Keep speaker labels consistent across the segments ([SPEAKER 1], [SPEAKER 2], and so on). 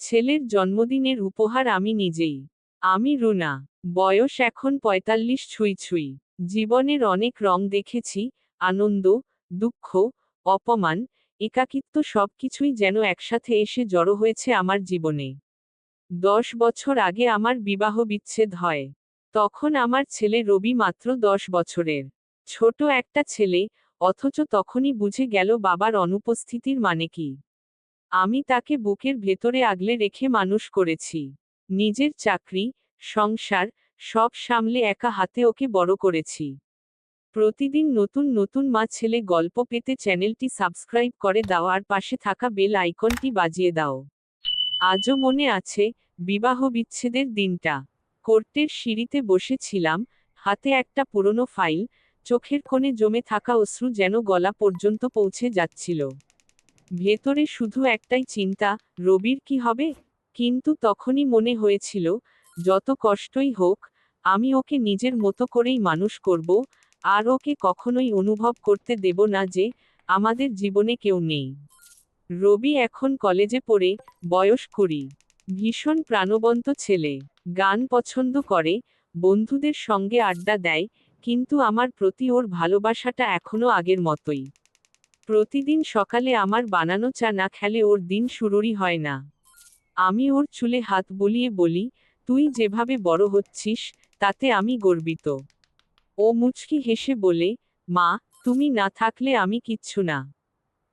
[SPEAKER 1] ছেলের জন্মদিনের উপহার আমি নিজেই। আমি রুনা, বয়স এখন পঁয়তাল্লিশ ছুঁই ছুঁই। জীবনের অনেক রং দেখেছি, আনন্দ, দুঃখ, অপমান, একাকিত্ব সবকিছুই যেন একসাথে এসে জড়ো হয়েছে আমার জীবনে। দশ বছর আগে আমার বিবাহ বিচ্ছেদ হয়। তখন আমার ছেলে রবি মাত্র দশ বছরের। ছোট একটা ছেলে, অথচ তখনই বুঝে গেল বাবার অনুপস্থিতির মানে কি। আমি তাকে বুকের ভেতরে আগলে রেখে মানুষ করেছি। নিজের চাকরি, সংসার, সব সামলে একা হাতে ওকে বড় করেছি। প্রতিদিন নতুন নতুন মা ছেলে গল্প পেতে চ্যানেলটি সাবস্ক্রাইব করে দাও আর পাশে থাকা বেল আইকনটি বাজিয়ে দাও। আজও মনে আছে, বিবাহ বিচ্ছেদের দিনটা। কোর্টের সিঁড়িতে বসেছিলাম, হাতে একটা পুরনো ফাইল, চোখের কোণে জমে থাকা অশ্রু যেন গলা পর্যন্ত পৌঁছে যাচ্ছিল। ভেতরে শুধু একটাই চিন্তা, রবির কি হবে? কিন্তু তখনই মনে হয়েছিল, যত কষ্টই হোক, আমি ওকে নিজের মতো করেই মানুষ করব, আর ওকে কখনোই অনুভব করতে দেব না যে, আমাদের জীবনে কেউ নেই। রবি এখন কলেজে পড়ে, বয়স কুড়ি। ভীষণ প্রাণবন্ত ছেলে। গান পছন্দ করে, বন্ধুদের সঙ্গে আড্ডা দেয়, কিন্তু আমার প্রতি ওর ভালোবাসাটা এখনও আগের মতোই। প্রতিদিন সকালে আমার বানানো চা না খেলে ওর দিন শুরুরই হয় না। আমি ওর চুলে হাত বলিয়ে বলি, তুই যেভাবে বড় হচ্ছিস, তাতে আমি গর্বিত। ও মুচকি হেসে বলে, মা, তুমি না থাকলে আমি কিচ্ছু না।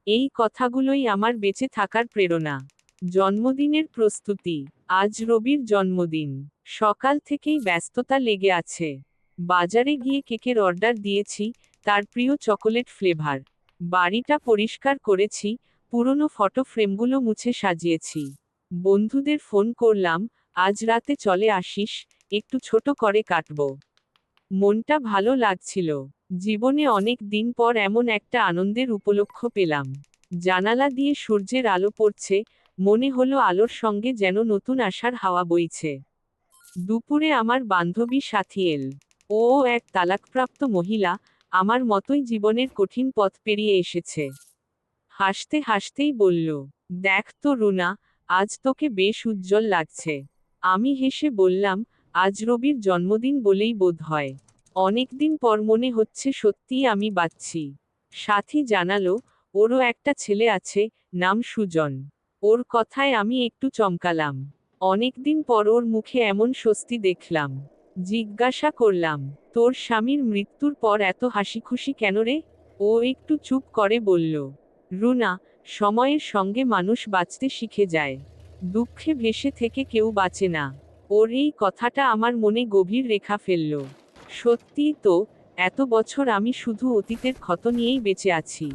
[SPEAKER 1] এই কথাগুলোই আমার বেঁচে থাকার প্রেরণা। জন্মদিনের প্রস্তুতি। আজ রবির জন্মদিন। সকাল থেকেই ব্যস্ততা লেগে আছে। বাজারে গিয়ে কেকের অর্ডার দিয়েছি, তার প্রিয় চকোলেট ফ্লেভার। বাড়িটা পরিষ্কার করেছি, পুরনো ফটো ফ্রেমগুলো মুছে সাজিয়েছি। বন্ধুদের ফোন করলাম, আজ রাতে চলে আসিস, একটু ছোট করে কাটব। মনটা ভালো লাগছিল। জীবনে অনেক দিন পর এমন একটা আনন্দের উপলক্ষ পেলাম। জানালা দিয়ে সূর্যের আলো পড়ছে, মনে হলো আলোর সঙ্গে যেন নতুন আশার হাওয়া বইছে। দুপুরে আমার বান্ধবী সাথী এল ও এক তালাকপ্রাপ্ত মহিলা আমার মতোই জীবনের কঠিন পথ পেরিয়ে এসেছে। হাসতে হাসতেই বলল, দেখ তো রুনা, আজ তোকে বেশ উজ্জ্বল লাগছে। আমি হেসে বললাম, আজ রবির জন্মদিন বলেই বোধ হয়। অনেকদিন পর মনে হচ্ছে সত্যিই আমি বাচ্ছি। সাথী জানালো, ওরও একটা ছেলে আছে, নাম সুজন। ওর কথায় আমি একটু চমকালাম। অনেকদিন পর ওর মুখে এমন স্বস্তি দেখলাম। জিজ্ঞাসা করলাম, তোর স্বামীর মৃত্যুর পর এত হাসি খুশি কেন রে? ও একটু চুপ করে বলল, রুনা, সময়ের সঙ্গে মানুষ বাঁচতে শিখে যায়। দুঃখে ভেসে থেকে কেউ বাঁচে না। ওর এই কথাটা আমার মনে গভীর রেখা ফেলল। সত্যিই তো, এত বছর আমি শুধু অতীতের ক্ষত নিয়েই বেঁচে আছি।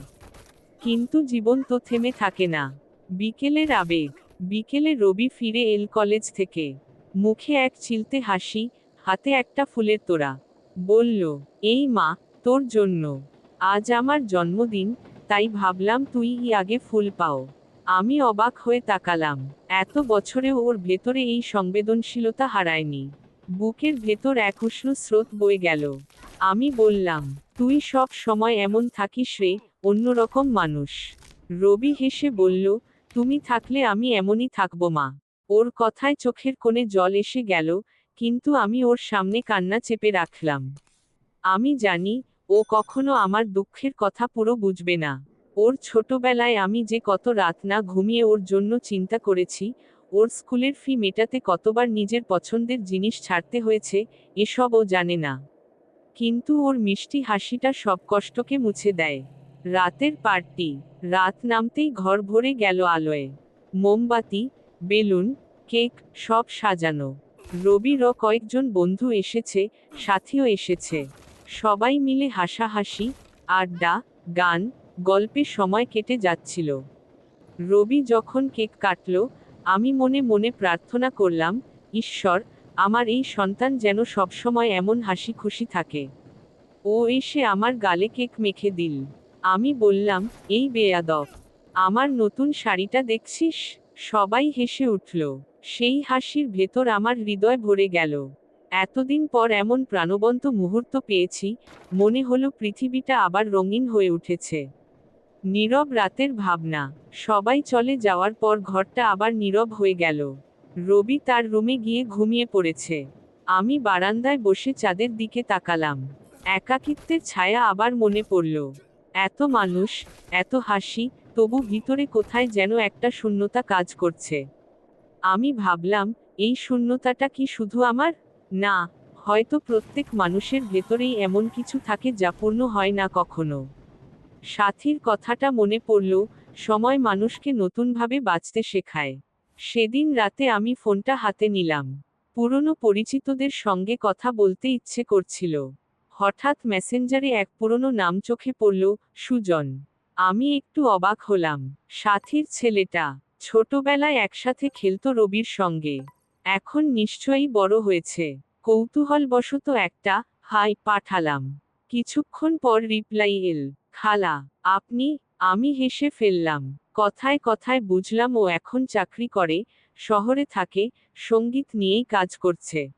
[SPEAKER 1] কিন্তু জীবন তো থেমে থাকে না। বিকেলের আবেগ। বিকেলে রবি ফিরে এল কলেজ থেকে। মুখে এক চিলতে হাসি হাতে একটা ফুলের তোড়া। বলল, এই মা, তোর জন্য। আজ আমার জন্মদিন, তাই ভাবলাম তুই আগে ফুল পাও। আমি অবাক হয়ে তাকালাম। এত বছরে ওর ভেতরে এই সংবেদনশীলতা হারায়নি। বুকের ভেতর এক উষ্ণ স্রোত বয়ে গেল। আমি বললাম, তুই সব সময় এমন থাকিস রে, অন্যরকম মানুষ। রবি হেসে বলল, তুমি থাকলে আমি এমনই থাকব মা। ওর কথায় চোখের কোণে জল এসে গেল কিন্তু আমি ওর সামনে কান্না চেপে রাখলাম। আমি জানি, ও কখনো আমার দুঃখের কথা পুরো বুঝবে না। ওর ছোটবেলায় আমি যে কত রাত না ঘুমিয়ে ওর জন্য চিন্তা করেছি, ওর স্কুলের ফি মেটাতে কতবার নিজের পছন্দের জিনিস ছাড়তে হয়েছে, এসব ও জানে না। কিন্তু ওর মিষ্টি হাসিটা সব কষ্টকে মুছে দেয়। রাতের পার্টি, রাত নামতেই ঘর ভরে গেল আলোয়। মোমবাতি, বেলুন, কেক সব সাজানো। রবির কয়েকজন বন্ধু এসেছে, সাথীও এসেছে। সবাই মিলে হাসাহাসি, আড্ডা, গান, গল্পে সময় কেটে যাচ্ছিল। রবি যখন কেক কাটল, আমি মনে মনে প্রার্থনা করলাম, ঈশ্বর, আমার এই সন্তান যেন সবসময় এমন হাসি খুশি থাকে। ও এসে আমার গালে কেক মেখে দিল। আমি বললাম, এই বেয়াদব, আমার নতুন শাড়িটা দেখছিস? সবাই হেসে উঠল, সেই হাসির ভেতর আমার হৃদয় ভরে গেল। এতদিন পর এমন প্রাণবন্ত মুহূর্ত পেয়েছি, মনে হলো পৃথিবীটা আবার রঙিন হয়ে উঠেছে। নীরব রাতের ভাবনা, সবাই চলে যাওয়ার পর ঘরটা আবার নীরব হয়ে গেল। রবি তার রুমে গিয়ে ঘুমিয়ে পড়েছে। আমি বারান্দায় বসে চাঁদের দিকে তাকালাম। একাকিত্বের ছায়া আবার মনে পড়ল। এত মানুষ, এত হাসি তবু ভিতরে কোথায় যেন একটা শূন্যতা কাজ করছে। আমি ভাবলাম, এই শূন্যতাটা কি শুধু আমার? না, হয়তো প্রত্যেক মানুষের ভেতরেই এমন কিছু থাকে যা পূর্ণ হয় না কখনো। সাথীর কথাটা মনে পড়ল, সময় মানুষকে নতুনভাবে বাঁচতে শেখায়। সেদিন রাতে আমি ফোনটা হাতে নিলাম। পুরনো পরিচিতদের সঙ্গে কথা বলতে ইচ্ছে করছিল। হঠাৎ মেসেঞ্জারে এক পুরনো নাম চোখে পড়ল, সুজন। আমি একটু অবাক হলাম। সাথীর ছেলেটা ছোটবেলায় একসাথে খেলত রবির সঙ্গে। এখন নিশ্চয়ই বড় হয়েছে। কৌতূহলবশত একটা, হাই, পাঠালাম। কিছুক্ষণ পর রিপ্লাই এল, খালা, আপনি, আমি হেসে ফেললাম। কথায় কথায় বুঝলাম ও এখন চাকরি করে, শহরে থাকে, সংগীত নিয়েই কাজ করছে।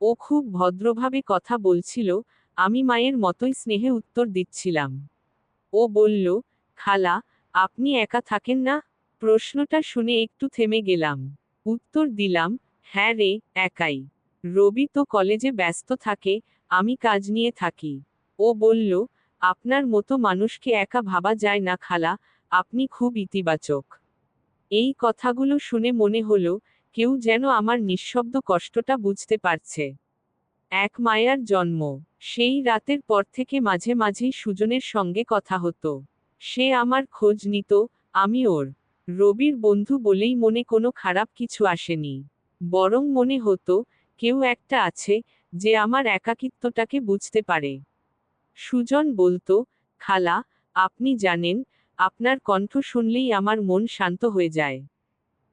[SPEAKER 1] ও খুব ভদ্রভাবে কথা বলছিল, আমি মায়ের মতোই স্নেহে উত্তর দিচ্ছিলাম। ও বলল খালা, আপনি একা থাকেন না? প্রশ্নটা শুনে একটু থেমে গেলাম। উত্তর দিলাম হ্যাঁ রে, একাই। রবি তো কলেজে ব্যস্ত থাকে, আমি কাজ নিয়ে থাকি। ও বলল, আপনার মতো মানুষকে একা ভাবা যায় না খালা, আপনি খুব ইতিবাচক। এই কথাগুলো শুনে মনে হলো, কেউ যেন আমার নিঃশব্দ কষ্টটা বুঝতে পারছে। এক মায়ার জন্ম। সেই রাতের পর থেকে মাঝে মাঝেই সুজনের সঙ্গে কথা হতো। সে আমার খোঁজ নিত, আমি ওর, রবির বন্ধু বলেই মনে কোনো খারাপ কিছু আসেনি। বরং মনে হতো, কেউ একটা আছে, যে আমার একাকিত্বটাকে বুঝতে পারে। সুজন বলতো, খালা, আপনি জানেন, আপনার কণ্ঠ শুনলেই আমার মন শান্ত হয়ে যায়।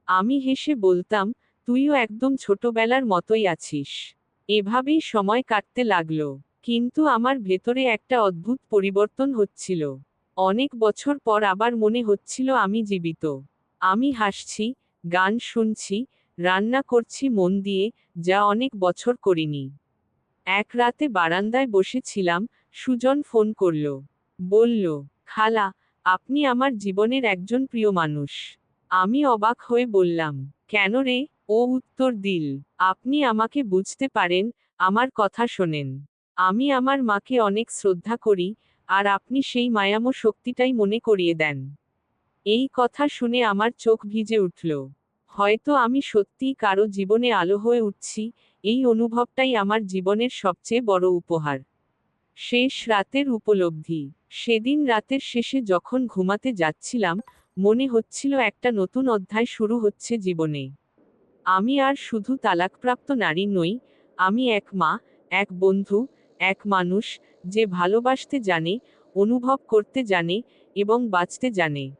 [SPEAKER 1] আমি হেসে বলতাম, তুইও একদম ছোটবেলার মতোই আছিস। এভাবেই সময় কাটতে লাগল। কিন্তু আমার ভেতরে একটা অদ্ভুত পরিবর্তন হচ্ছিল। অনেক বছর পর আবার মনে হচ্ছিল আমি জীবিত। আমি হাসছি, গান শুনছি, রান্না করছি, মন দিয়ে, যা অনেক বছর করিনি। এক রাতে বারান্দায় বসেছিলাম, সুজন ফোন করল। বলল, খালা, আপনি আমার জীবনের একজন প্রিয় মানুষ। আমি অবাক হয়ে বললাম, কেন রে? ও উত্তর দিল, আপনি আমাকে বুঝতে পারেন, আমার কথা শোনেন। আমি আমার মাকে অনেক শ্রদ্ধা করি আর আপনি সেই মায়ামো শক্তিটাই মনে করিয়ে দেন। এই কথা শুনে আমার চোখ ভিজে উঠল। হয়তো আমি সত্যিই কারও জীবনে আলো হয়ে উঠছি, এই অনুভবটাই আমার জীবনের সবচেয়ে বড় উপহার। শেষ রাতের উপলব্ধি। সেদিন রাতের শেষে যখন ঘুমাতে যাচ্ছিলাম, মনে হচ্ছিল একটা নতুন অধ্যায় শুরু হচ্ছে জীবনে। আমি আর শুধু তালাকপ্রাপ্ত নারী নই, আমি এক মা, এক বন্ধু, এক মানুষ যে ভালোবাসতে জানে, অনুভব করতে জানে এবং বাঁচতে জানে।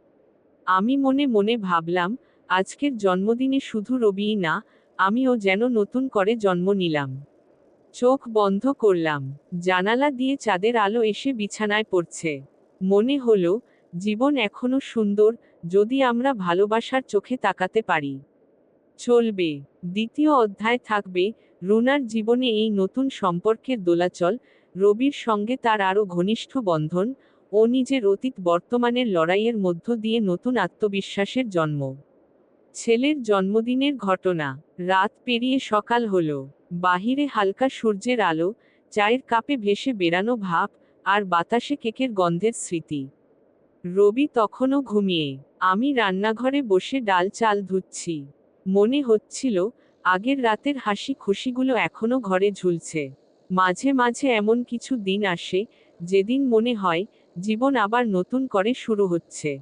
[SPEAKER 1] আমি মনে মনে ভাবলাম, আজকের জন্মদিনে শুধু রবিই না, আমিও যেন নতুন করে জন্ম নিলাম। চোখ বন্ধ করলাম, জানালা দিয়ে চাঁদের আলো এসে বিছানায় পড়ছে। মনে হলো, জীবন এখনও সুন্দর, যদি আমরা ভালোবাসার চোখে তাকাতে পারি। চলবে, দ্বিতীয় অধ্যায় থাকবে, রুনার জীবনে এই নতুন সম্পর্কের দোলাচল রবির সঙ্গে তার আরও ঘনিষ্ঠ বন্ধন ও নিজের অতীত বর্তমানের লড়াইয়ের মধ্য দিয়ে নতুন আত্মবিশ্বাসের জন্ম। ছেলের জন্মদিনের ঘটনা, রাত পেরিয়ে সকাল হল, বাহিরে হালকা সূর্যের আলো, চায়ের কাপে ভেসে বেরানো ভাব আর বাতাসে কেকের গন্ধের স্মৃতি। রবি তখনও ঘুমিয়ে, আমি রান্নাঘরে বসে ডাল চাল ধুচ্ছি। মনে হচ্ছিল, আগের রাতের হাসি খুশিগুলো এখনও ঘরে ঝুলছে। মাঝে মাঝে এমন কিছু দিন আসে, যেদিন মনে হয়, জীবন আবার নতুন করে শুরু হচ্ছে।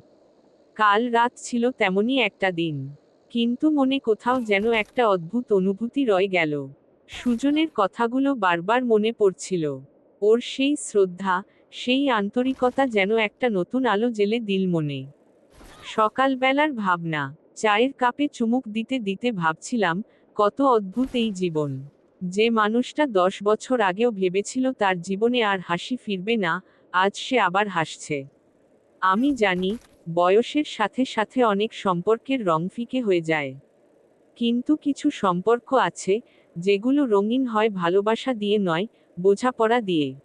[SPEAKER 1] কাল রাত ছিল তেমনই একটা দিন। কিন্তু মনে কোথাও যেন একটা অদ্ভুত অনুভূতি রয়ে গেল। সুজনের কথাগুলো বারবার মনে পড়ছিল। ওর সেই শ্রদ্ধা, সেই আন্তরিকতা যেন একটা নতুন আলো জেলে দিল মনে। সকালবেলার ভাবনা, চায়ের কাপে চুমুক দিতে দিতে ভাবছিলাম, কত অদ্ভুত এই জীবন। যে মানুষটা দশ বছর আগেও ভেবেছিল তার জীবনে আর হাসি ফিরবে না, আজ সে আবার হাসছে। আমি জানি, বয়সের সাথে সাথে অনেক সম্পর্কের রং ফিকে হয়ে যায়। কিন্তু কিছু সম্পর্ক আছে, যেগুলো রঙিন হয় ভালোবাসা দিয়ে নয়, বোঝাপড়া দিয়ে।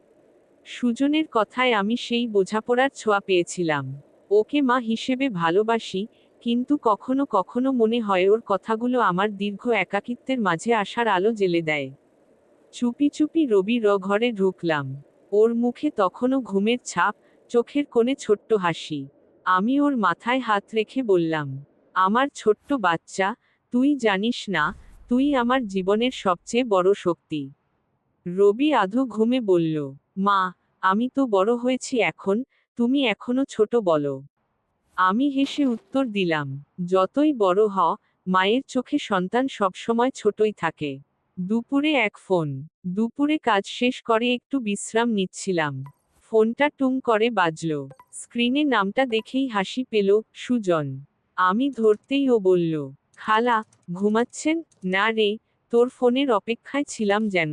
[SPEAKER 1] সুজনের কথায় আমি সেই বোঝাপড়ার ছোঁয়া পেয়েছিলাম। ওকে মা হিসেবে ভালোবাসি কিন্তু কখনো কখনো মনে হয় ওর কথাগুলো আমার দীর্ঘ একাকিত্বের মাঝে আসার আলো জ্বেলে দেয়। চুপি চুপি রবি র ঘরে ঢুকলাম। ওর মুখে তখনও ঘুমের ছাপ, চোখের কোণে ছোট্ট হাসি। আমি ওর মাথায় হাত রেখে বললাম, আমার ছোট্ট বাচ্চা, তুই জানিস না, তুই আমার জীবনের সবচেয়ে বড় শক্তি। রবি আধো ঘুমে বলল, মা, আমি তো বড় হয়েছি এখন, তুমি এখনও ছোট বলো। আমি হেসে উত্তর দিলাম, যতই বড় হ মায়ের চোখে সন্তান সবসময় ছোটই থাকে। দুপুরে এক ফোন, দুপুরে কাজ শেষ করে একটু বিশ্রাম নিচ্ছিলাম। ফোনটা টুং করে বাজল, স্ক্রিনে নামটা দেখেই হাসি পেল সুজন। আমি ধরতেই ও বলল, খালা, ঘুমাচ্ছেন? না রে, তোর ফোনের অপেক্ষায় ছিলাম যেন।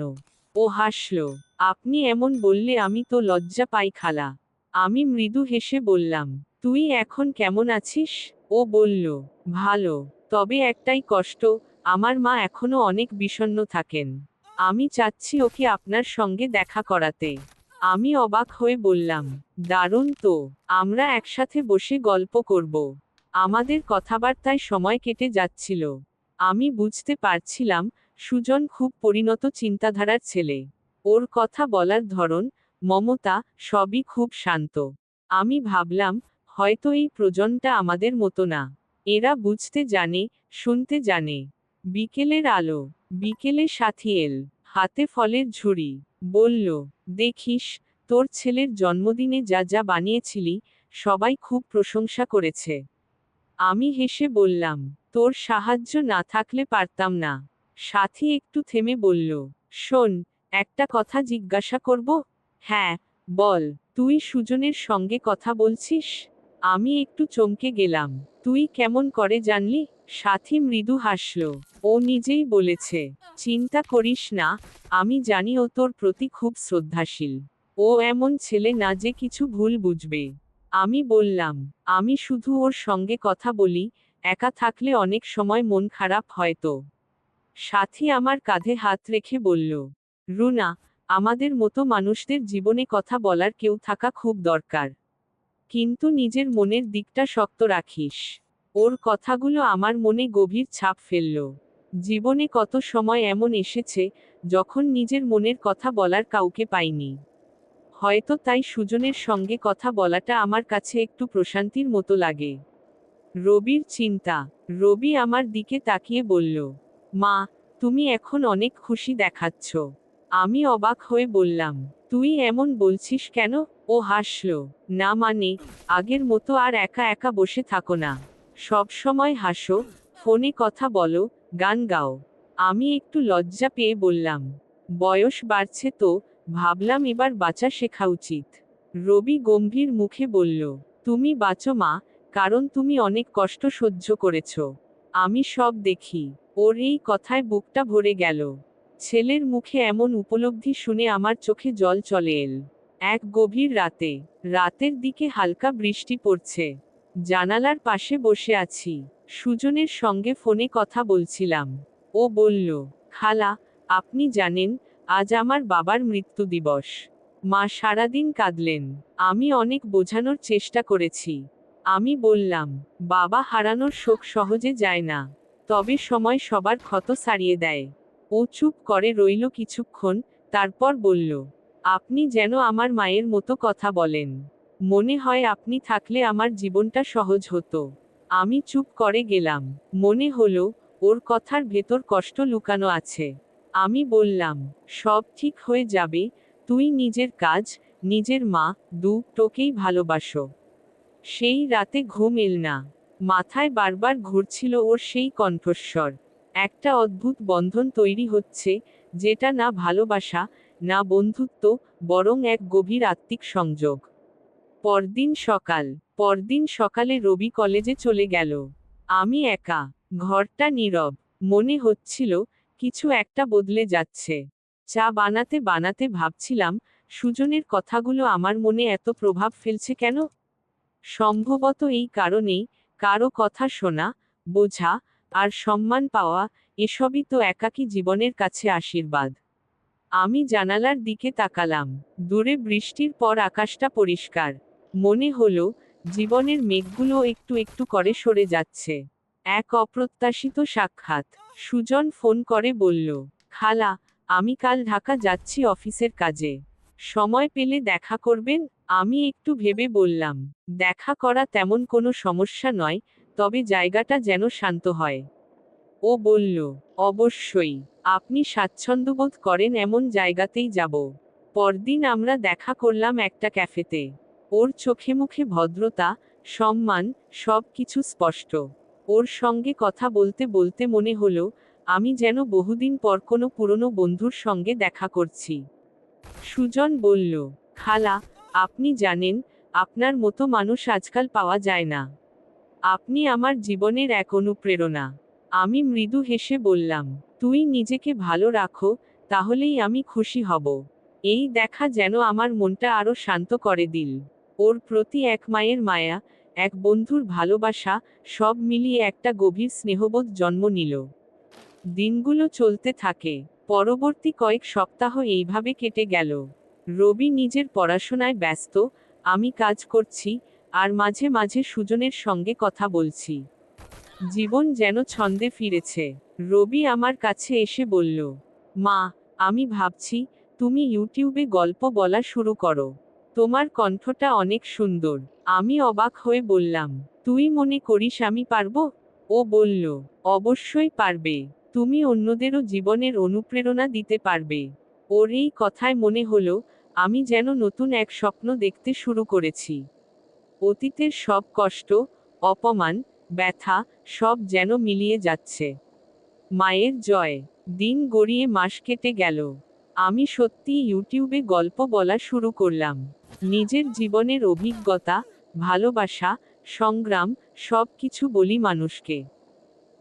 [SPEAKER 1] ও হাসল, আপনি এমন বললে আমি তো লজ্জা পাই খালা। আমি মৃদু হেসে বললাম তুই এখন কেমন আছিস? ও বলল, ভালো, তবে একটাই কষ্ট, আমার মা এখনও অনেক বিষণ্ণ থাকেন। আমি চাচ্ছি ওকে আপনার সঙ্গে দেখা করাতে। আমি অবাক হয়ে বললাম, দারুণ তো, আমরা একসাথে বসে গল্প করব। আমাদের কথাবার্তায় সময় কেটে যাচ্ছিল। আমি বুঝতে পারছিলাম, সুজন খুব পরিণত চিন্তাধারার ছেলে। ওর কথা বলার ধরন, মমতা, সবই খুব শান্ত। আমি ভাবলাম হয়তো এই প্রজনটা আমাদের মতো না। এরা বুঝতে জানে, শুনতে জানে। বিকেলের আলো, বিকেলে সাথী এল। হাতে ফলের ঝুড়ি। বলল, দেখিস, তোর ছেলের জন্মদিনে যা যা বানিয়েছিলি, সবাই খুব প্রশংসা করেছে। আমি হেসে বললাম, তোর সাহায্য না থাকলে পারতাম না। সাথী একটু থেমে বলল, শোন, একটা কথা জিজ্ঞাসা করব? হ্যাঁ বল, তুই সুজনের সঙ্গে কথা বলছিস? আমি একটু চমকে গেলাম। তুই কেমন করে জানলি? সাথী মৃদু হাসল। ও নিজেই বলেছে, চিন্তা করিস না, আমি জানি ও তোর প্রতি খুব শ্রদ্ধাশীল। ও এমন ছেলে না যে কিছু ভুল বুঝবে। আমি বললাম, আমি শুধু ওর সঙ্গে কথা বলি, একা থাকলে অনেক সময় মন খারাপ হয়তো সাথী আমার কাঁধে হাত রেখে বলল, রুনা, আমাদের মতো মানুষদের জীবনে কথা বলার কেউ থাকা খুব দরকার। কিন্তু নিজের মনের দিকটা শক্ত রাখিস। ওর কথাগুলো আমার মনে গভীর ছাপ ফেলল। জীবনে কত সময় এমন এসেছে, যখন নিজের মনের কথা বলার কাউকে পাইনি। হয়তো তাই সুজনের সঙ্গে কথা বলাটা আমার কাছে একটু প্রশান্তির মতো লাগে। রবির চিন্তা, রবি আমার দিকে তাকিয়ে বলল, মা, তুমি এখন অনেক খুশি দেখাচ্ছ। আমি অবাক হয়ে বললাম তুই এমন বলছিস কেন? ও হাসল। না মানে আগের মতো আর একা একা বসে থাকো না। সব সময় হাসো, ফোনে কথা বলো, গান গাও। আমি একটু লজ্জা পেয়ে বললাম। বয়স বাড়ছে তো, ভাবলাম এবার বাঁচা শেখা উচিত। রবি গম্ভীর মুখে বলল, তুমি বাঁচো মা, কারণ তুমি অনেক কষ্ট সহ্য করেছ। আমি সব দেখি। ওর এই কথায় বুকটা ভরে গেল। ছেলের মুখে এমন উপলব্ধি শুনে আমার চোখে জল চলে এল। এক গভীর রাতে, রাতের দিকে হালকা বৃষ্টি পড়ছে। জানালার পাশে বসে আছি। সুজনের সঙ্গে ফোনে কথা বলছিলাম। ও বলল, খালা, আপনি জানেন, আজ আমার বাবার মৃত্যু দিবস। মা সারাদিন কাঁদলেন। আমি অনেক বোঝানোর চেষ্টা করেছি। আমি বললাম, বাবা হারানোর শোক সহজে যায় না। তবে সময় সবার ক্ষত সারিয়ে দেয়। ও চুপ করে রইল কিছুক্ষণ, তারপর বলল, আপনি যেন আমার মায়ের মতো কথা বলেন। মনে হয় আপনি থাকলে আমার জীবনটা সহজ হতো। আমি চুপ করে গেলাম। মনে হলো, ওর কথার ভেতর কষ্ট লুকানো আছে। আমি বললাম, সব ঠিক হয়ে যাবে, তুই নিজের কাজ, নিজের মা দু টোকেই ভালোবাসো। সেই রাতে ঘুম এল না। মাথায় বারবার ঘুরছিল ওর সেই কণ্ঠস্বর। একটা অদ্ভুত বন্ধন তৈরি হচ্ছে, যেটা না ভালোবাসা, না বন্ধুত্ব, বরং এক গভীর আত্মিক সংযোগ। পরদিন সকাল, পরদিন সকালে রবি কলেজে চলে গেল। আমি একা, ঘরটা নীরব, মনে হচ্ছিল, কিছু একটা বদলে যাচ্ছে। চা বানাতে বানাতে ভাবছিলাম, সুজনের কথাগুলো আমার মনে এত প্রভাব ফেলছে কেন? সম্ভবত এই কারণেই, কারও কথা শোনা, বোঝা আর সম্মান পাওয়া, এসবই তো একাকী জীবনের কাছে আশীর্বাদ। আমি জানালার দিকে তাকালাম। দূরে বৃষ্টির পর আকাশটা পরিষ্কার। মনে হলো, জীবনের মেঘগুলো একটু একটু করে সরে যাচ্ছে। এক অপ্রত্যাশিত সাক্ষাৎ। সুজন ফোন করে বলল, খালা, আমি কাল ঢাকা যাচ্ছি অফিসের কাজে। সময় পেলে দেখা করবেন? আমি একটু ভেবে বললাম, দেখা করা তেমন কোনো সমস্যা নয় তবে জায়গাটা যেন শান্ত হয়। ও বলল, অবশ্যই, আপনি স্বাচ্ছন্দ্যবোধ করেন এমন জায়গাতেই যাব। পরদিন আমরা দেখা করলাম একটা ক্যাফেতে। ওর চোখে মুখে ভদ্রতা, সম্মান সব কিছু স্পষ্ট। ওর সঙ্গে কথা বলতে বলতে মনে হলো, আমি যেন বহুদিন পর কোনো পুরনো বন্ধুর সঙ্গে দেখা করছি। সুজন বলল, খালা, আপনি জানেন, আপনার মতো মানুষ আজকাল পাওয়া যায় না। আপনি আমার জীবনের এক অনুপ্রেরণা। আমি মৃদু হেসে বললাম, তুই নিজেকে ভালো রাখো, তাহলেই আমি খুশি হব। এই দেখা যেন আমার মনটা আরও শান্ত করে দিল। ওর প্রতি এক মায়ের মায়া, এক বন্ধুর ভালোবাসা, সব মিলিয়ে একটা গভীর স্নেহবোধ জন্ম নিল। দিনগুলো চলতে থাকে, পরবর্তী কয়েক সপ্তাহ এইভাবে কেটে গেল। রবি নিজের পড়াশোনায় ব্যস্ত, আমি কাজ করছি আর মাঝে মাঝে সুজনের সঙ্গে কথা বলছি। জীবন যেন ছন্দে ফিরেছে। রবি আমার কাছে এসে বলল, মা, আমি ভাবছি, তুমি ইউটিউবে গল্প বলা শুরু করো। তোমার কণ্ঠটা অনেক সুন্দর। আমি অবাক হয়ে বললাম, তুই মনে করিস আমি পারব? ও বলল, অবশ্যই পারবে। তুমি অন্যদেরও জীবনের অনুপ্রেরণা দিতে পারবে। ওর এই কথায় মনে হলো, আমি যেন নতুন এক স্বপ্ন দেখতে শুরু করেছি। অতীতের সব কষ্ট, অপমান, ব্যথা, সব যেন মিলিয়ে যাচ্ছে। মায়ের জয়। দিন গড়িয়ে মাস কেটে গেল। আমি সত্যি ইউটিউবে গল্প বলা শুরু করলাম। নিজের জীবনের অভিজ্ঞতা, ভালোবাসা, সংগ্রাম, সব কিছু বলি মানুষকে।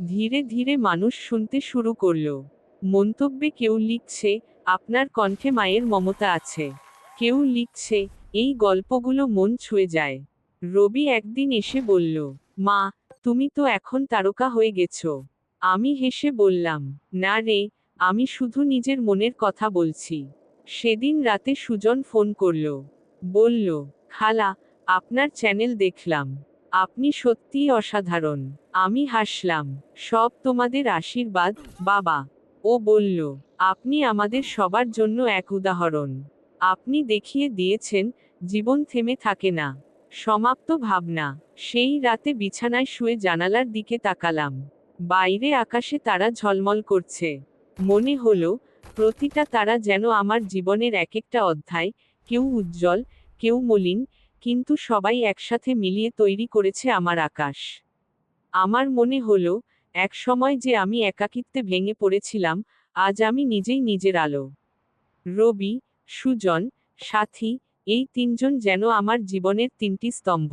[SPEAKER 1] ধীরে ধীরে মানুষ শুনতে শুরু করল। মন্তব্যে কেউ লিখছে, আপনার কণ্ঠে মায়ের মমতা আছে। কেউ লিখছে, এই গল্পগুলো মন ছুঁয়ে যায়। রবি একদিন এসে বলল, মা, তুমি তো এখন তারকা হয়ে গেছো। আমি হেসে বললাম, না রে, আমি শুধু নিজের মনের কথা বলছি। সেদিন রাতে সুজন ফোন করল, বলল, খালা, আপনার চ্যানেল দেখলাম। আপনি সত্যিই অসাধারণ। আমি হাসলাম, সব তোমাদের আশীর্বাদ, বাবা। ও বলল, আপনি আমাদের সবার জন্য এক উদাহরণ। আপনি দেখিয়ে দিয়েছেন, জীবন থেমে থাকে না। সমাপ্ত ভাবনা। সেই রাতে বিছানায় শুয়ে জানালার দিকে তাকালাম। বাইরে আকাশে তারা ঝলমল করছে। মনে হলো, প্রতিটা তারা যেন আমার জীবনের এক একটা অধ্যায়, কেউ উজ্জ্বল, কেউ মলিন, কিন্তু সবাই একসাথে মিলিয়ে তৈরি করেছে আমার আকাশ। আমার মনে হলো, এক সময় যে আমি একাকিত্বে ভেঙে পড়েছিলাম, আজ আমি নিজেই নিজের আলো। রবি, সুজন, সাথী এই তিনজন যেন আমার জীবনের তিনটি স্তম্ভ।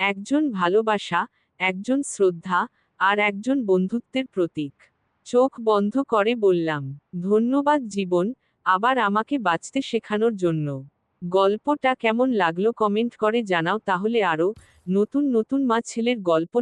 [SPEAKER 1] একজন ভালোবাসা, একজন শ্রদ্ধা, আর একজন বন্ধুত্বের প্রতীক। চোখ বন্ধ করে বললাম, ধন্যবাদ জীবন, আবার আমাকে বাঁচতে শেখানোর জন্য। গল্পটা কেমন লাগল কমেন্ট করে জানাও তাহলে আরও নতুন নতুন মা ছেলের গল্প